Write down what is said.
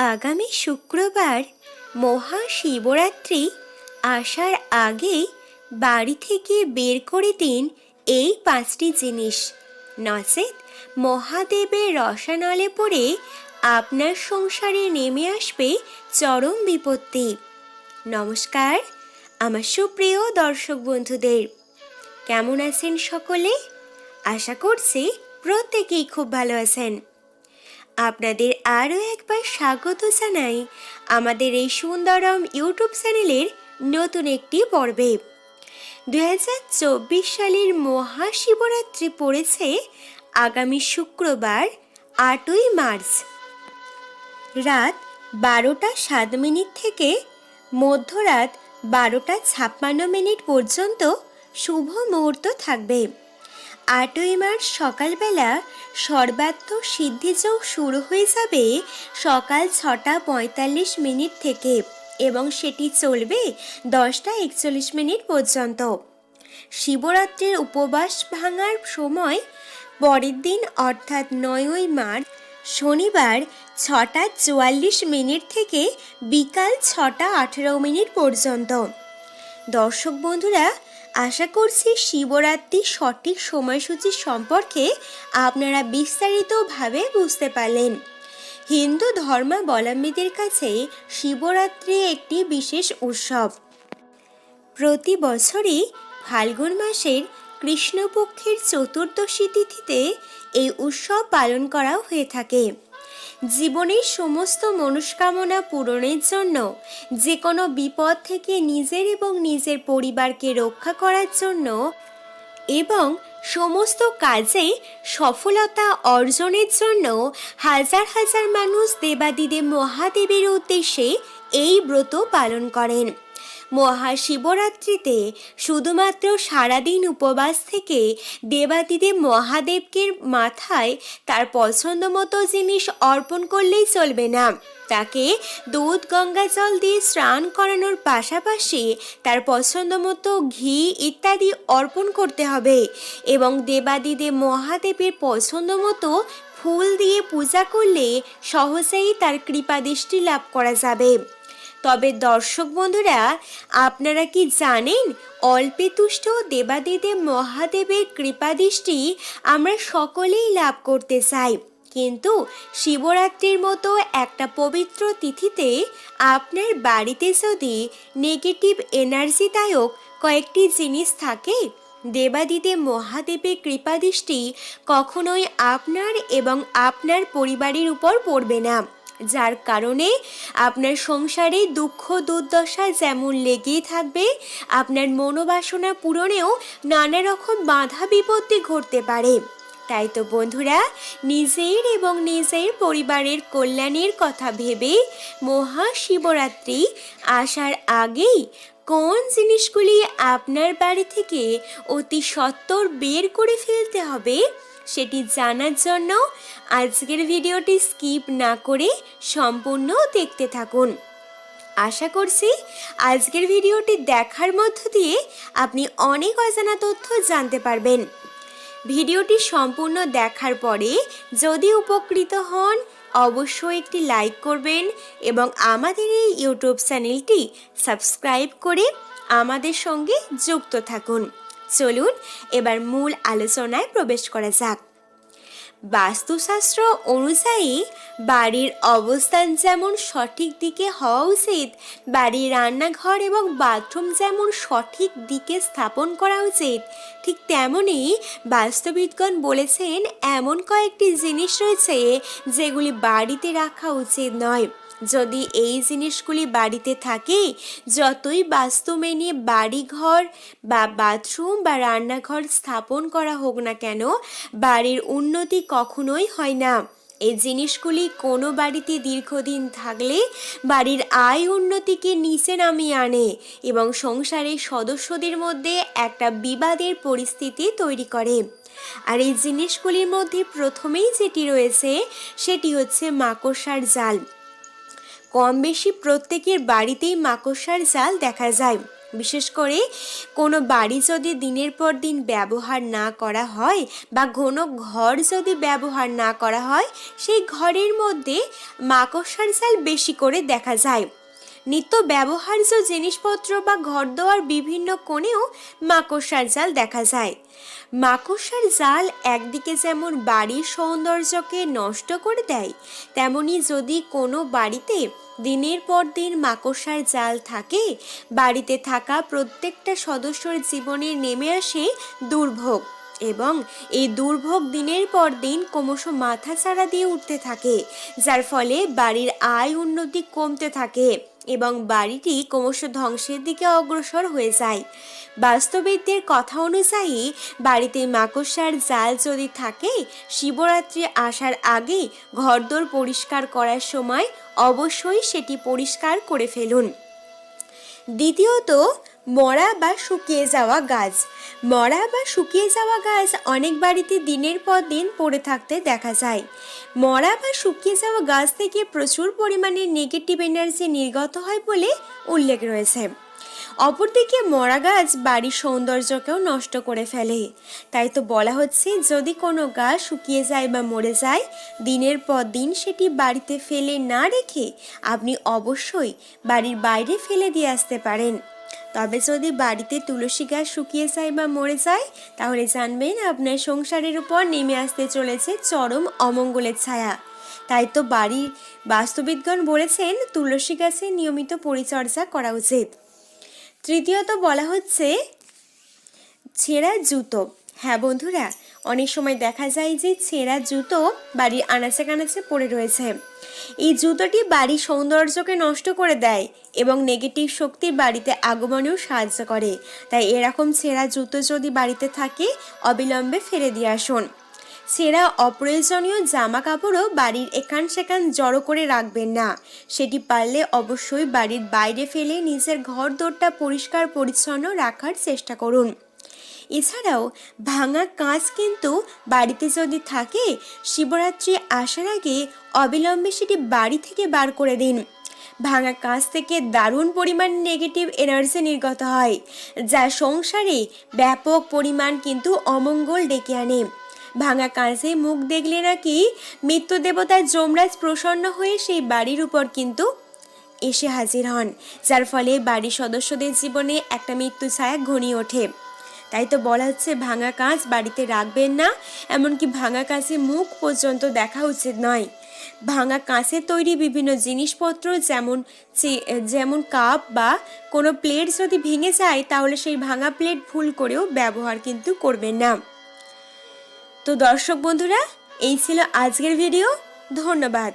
আগামী শুক্রবার মহাশিবরাত্রি আসার আগে বাড়ি থেকে বের করে দিন এই পাঁচটি জিনিস। নচেত মহাদেবের রসানলে পড়ে আপনার সংসারে নেমে আসবে চরম বিপত্তি। নমস্কার, আমার সুপ্রিয় দর্শক বন্ধুদের। কেমন আছেন সকলে? আশা করছি প্রত্যেকেই খুব ভালো আছেন। আপনাদের আরও একবার স্বাগত জানাই আমাদের এই সুন্দরম ইউটিউব চ্যানেলের নতুন একটি পর্বে। দু হাজার চব্বিশ সালের মহাশিবরাত্রি পড়েছে আগামী শুক্রবার, আটই মার্চ। রাত বারোটা সাত মিনিট থেকে মধ্যরাত বারোটা ছাপ্পান্ন মিনিট পর্যন্ত শুভ মুহূর্ত থাকবে। আটই মার্চ সকালবেলা সর্বাত্ম সিদ্ধিযোগ শুরু হয়ে যাবে সকাল ছটা পঁয়তাল্লিশ মিনিট থেকে এবং সেটি চলবে দশটা একচল্লিশ মিনিট পর্যন্ত। শিবরাত্রির উপবাস ভাঙার সময় পরের দিন অর্থাৎ নয়ই মার্চ শনিবার ছটা চুয়াল্লিশ মিনিট থেকে বিকাল ছটা আঠেরো মিনিট পর্যন্ত। দর্শক বন্ধুরা আশা করছি শিবরাত্রির সঠিক সময়সূচি সম্পর্কে আপনারা বিস্তারিতভাবে বুঝতে পারলেন। হিন্দু ধর্মাবলম্বীদের কাছে শিবরাত্রি একটি বিশেষ উৎসব। প্রতি বছরই ফাল্গুন মাসের কৃষ্ণপক্ষের চতুর্দশী তিথিতে এই উৎসব পালন করা হয়ে থাকে। জীবনের সমস্ত মনস্কামনা পূরণের জন্য যে কোনো বিপদ থেকে নিজের এবং নিজের পরিবারকে রক্ষা করার জন্য এবং সমস্ত কাজে সফলতা অর্জনের জন্য হাজার হাজার মানুষ দেবাদিদেব মহাদেবের উদ্দেশ্যে এই ব্রত পালন করেন। মহাশিবরাত্রিতে শুধুমাত্র সারাদিন উপবাস থেকে দেবাদিদেব মহাদেবকে মাথায় তার পছন্দ মতো জিনিস অর্পণ করলেই চলবে না। তাকে দুধ, গঙ্গা জল দিয়ে স্নান করানোর পাশাপাশি তার পছন্দ মতো ঘি ইত্যাদি অর্পণ করতে হবে এবং দেবাদিদেব মহাদেবের পছন্দ মতো ফুল দিয়ে পূজা করলে সহজেই তার কৃপাদৃষ্টি লাভ করা যাবে। তবে দর্শক বন্ধুরা, আপনারা কি জানেন অল্পে তুষ্ট দেবাদিদেব মহাদেবের কৃপাদৃষ্টি আমরা সকলেই লাভ করতে চাই। কিন্তু শিবরাত্রির মতো একটা পবিত্র তিথিতে আপনার বাড়িতে যদি নেগেটিভ এনার্জিদায়ক কয়েকটি জিনিস থাকে, দেবাদিদেব মহাদেবের কৃপাদৃষ্টি কখনোই আপনার এবং আপনার পরিবারের উপর পড়বে না। যার কারণে আপনার সংসারে দুঃখ, দুর্দশা যেমন লেগেই থাকবে, আপনার মনোবাসনা পূরণেও নানা রকম বাধা বিপত্তি ঘটতে পারে। তাই তো বন্ধুরা, নিজের এবং নিজের পরিবারের কল্যাণের কথা ভেবে মহাশিবরাত্রি আসার আগেই কোন জিনিসগুলি আপনার বাড়ি থেকে অতি সত্বর বের করে ফেলতে হবে সেটি জানার জন্য আজকের ভিডিওটি স্কিপ না করে সম্পূর্ণ দেখতে থাকুন। আশা করছি আজকের ভিডিওটি দেখার মধ্য দিয়ে আপনি অনেক অজানা তথ্য জানতে পারবেন। ভিডিওটি সম্পূর্ণ দেখার পরে যদি উপকৃত হন, অবশ্যই একটি লাইক করবেন এবং আমাদের এই ইউটিউব চ্যানেলটি সাবস্ক্রাইব করে আমাদের সঙ্গে যুক্ত থাকুন। চলুন এবার মূল আলোচনায় প্রবেশ করা যাক। বাস্তুশাস্ত্র অনুযায়ী বাড়ির অবস্থান যেমন সঠিক দিকে হওয়া উচিত, বাড়ির রান্নাঘর এবং বাথরুম যেমন সঠিক দিকে স্থাপন করা উচিত, ঠিক তেমনই বাস্তুবিদগণ বলেছেন এমন কয়েকটি জিনিস রয়েছে যেগুলি বাড়িতে রাখা উচিত নয়। যদি এই জিনিসগুলি বাড়িতে থাকে, যতই বাস্তু মেনে বাড়িঘর বা বাথরুম বা রান্নাঘর স্থাপন করা হোক না কেন, বাড়ির উন্নতি কখনোই হয় না। এই জিনিসগুলি কোনো বাড়িতে দীর্ঘদিন থাকলে বাড়ির আয় উন্নতিকে নিচে নামিয়ে আনে এবং সংসারের সদস্যদের মধ্যে একটা বিবাদের পরিস্থিতি তৈরি করে। আর এই জিনিসগুলির মধ্যে প্রথমেই যেটি রয়েছে, সেটি হচ্ছে মাকড়সার জাল। কম বেশি প্রত্যেকের বাড়িতেই মাকড়সার জাল দেখা যায়। বিশেষ করে কোনো বাড়ি যদি দিনের পর দিন ব্যবহার না করা হয় বা কোনো ঘর যদি ব্যবহার না করা হয়, সেই ঘরের মধ্যে মাকড়সার জাল বেশি করে দেখা যায়। নিত্য ব্যবহার্য জিনিসপত্র বা ঘর দেওয়ার বিভিন্ন কোণেও মাকড়সার জাল দেখা যায়। মাকড়সার জাল একদিকে যেমন বাড়ির সৌন্দর্যকে নষ্ট করে দেয়, তেমনি যদি কোনো বাড়িতে দিনের পর দিন মাকড়সার জাল থাকে, বাড়িতে থাকা প্রত্যেকটা সদস্যর জীবনে নেমে আসে দুর্ভোগ। এবং এই দুর্ভোগ দিনের পর দিন ক্রমশ মাথা ছাড়া দিয়ে উঠতে থাকে, যার ফলে বাড়ির আয় উন্নতি কমতে থাকে এবং বাড়িটি ক্রমশ ধ্বংসের দিকে অগ্রসর হয়ে যায়। বাস্তবিকদের কথা অনুযায়ী, বাড়িতে মাকড়সার জাল যদি থাকে, শিবরাত্রি আসার আগে ঘরদোর পরিষ্কার করার সময় অবশ্যই সেটি পরিষ্কার করে ফেলুন। দ্বিতীয়ত মরা বা শুকিয়ে যাওয়া গাছ। মরা বা শুকিয়ে যাওয়া গাছ অনেক বাড়িতে দিনের পর দিন পড়ে থাকতে দেখা যায়। মরা বা শুকিয়ে যাওয়া গাছ থেকে প্রচুর পরিমাণে নেগেটিভ এনার্জি নির্গত হয় বলে উল্লেখ রয়েছে। অপরদিকে মরা গাছ বাড়ির সৌন্দর্যকেও নষ্ট করে ফেলে। তাই তো বলা হচ্ছে, যদি কোনো গাছ শুকিয়ে যায় বা মরে যায়, দিনের পর দিন সেটি বাড়িতে ফেলে না রেখে আপনি অবশ্যই বাড়ির বাইরে ফেলে দিয়ে আসতে পারেন। তবে যদি বাড়িতে তুলসী গাছ শুকিয়ে যায় বা মরে যায়, তাহলে জানবেন আপনার সংসারের উপর নেমে আসতে চলেছে চরম অমঙ্গলের ছায়া। তাই তো বাড়ির বাস্তুবিদগণ বলেছেন, তুলসী গাছের নিয়মিত পরিচর্যা করা উচিত। তৃতীয়ত বলা হচ্ছে, ছেঁড়া জুতো। হ্যাঁ বন্ধুরা অনেক সময় দেখা যায় যে ছেঁড়া জুতো বাড়ির আনাচে কানাচে পড়ে রয়েছে। এই জুতোটি বাড়ির সৌন্দর্যকে নষ্ট করে দেয় এবং নেগেটিভ শক্তি বাড়িতে আগমনেও সাহায্য করে। তাই এরকম ছেঁড়া জুতো যদি বাড়িতে থাকে, অবিলম্বে ফেলে দিয়ে আসুন। ছেঁড়া অপ্রয়োজনীয় জামা কাপড়ও বাড়ির এখান সেখান জড়ো করে রাখবেন না। সেটি পারলে অবশ্যই বাড়ির বাইরে ফেলে নিজের ঘর দোরটা পরিষ্কার পরিচ্ছন্ন রাখার চেষ্টা করুন। এছাড়াও ভাঙা কাঁচ কিন্তু বাড়িতে যদি থাকে, শিবরাত্রি আসার আগে অবিলম্বে সেটি বাড়ি থেকে বার করে দিন। ভাঙা কাঁচ থেকে দারুণ পরিমাণ নেগেটিভ এনার্জি নির্গত হয়, যা সংসারে ব্যাপক পরিমাণ কিন্তু অমঙ্গল ডেকে আনে। ভাঙা কাঁচে মুখ দেখলে নাকি মৃত্যু দেবতা যমরাজ প্রসন্ন হয়ে সেই বাড়ির উপর কিন্তু এসে হাজির হন, যার ফলে বাড়ির সদস্যদের জীবনে একটা মৃত্যু ছায়া ঘনিয়ে ওঠে। তাই তো বলা হচ্ছে ভাঙা কাঁচ বাড়িতে রাখবেন না, এমনকি ভাঙা কাঁচে মুখ পর্যন্ত দেখা উচিত নয়। ভাঙা কাঁচের তৈরি বিভিন্ন জিনিসপত্র যেমন যেমন কাপ বা কোনো প্লেট যদি ভেঙে যায়, তাহলে সেই ভাঙা প্লেট ভুল করেও ব্যবহার কিন্তু করবেন না। তো দর্শক বন্ধুরা, এই ছিল আজকের ভিডিও। ধন্যবাদ।